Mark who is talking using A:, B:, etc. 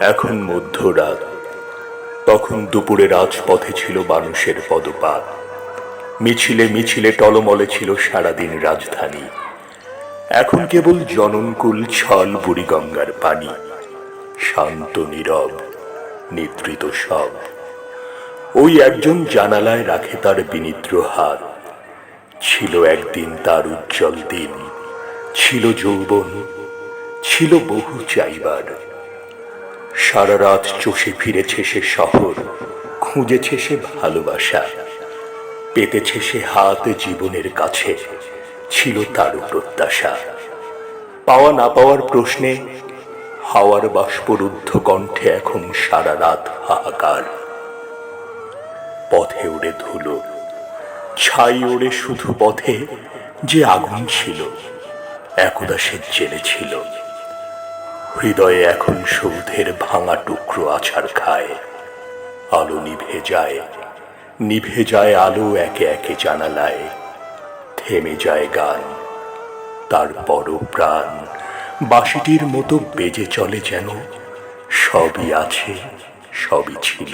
A: এখন মধ্যরাত। তখন দুপুরে রাজপথে ছিল মানুষের পদপাত। মিছিলে মিছিলে টলমলে ছিল সারাদিন রাজধানী। এখন কেবল জননকুল, ছল, বুড়িগঙ্গার পানি। শান্ত, নীরব, নিদ্রিত সব। ওই একজন জানালায় রাখে তার বিনিদ্র হাত ছিল একদিন তার উজ্জ্বল দিন। ছিল যৌবন, ছিল বহু চাইবার। সারা রাত চষে ফিরেছে সে শহর, খুঁজেছে সে ভালোবাসা, পেতেছে সে হাত জীবনের কাছে, ছিল তার প্রত্যাশা। পাওয়া না পাওয়ার প্রশ্নে হাওয়ার বাষ্পরুদ্ধ কণ্ঠে এখন সারা রাত হাহাকার। পথে উড়ে ধুলো, ছাই ওড়ে শুধু পথে যে আগুন ছিল, একদা সে জেনেছিল হৃদয়ে এখন সৌধের ভাঙা টুকরো আছাড় খায়। আলো নিভে যায় নিভে যায় আলো একে একে জানালায়। থেমে যায় গান, তারপরও প্রাণ। বাঁশিটির মতো বেজে চলে যেন সবই আছে, সবই ছিল।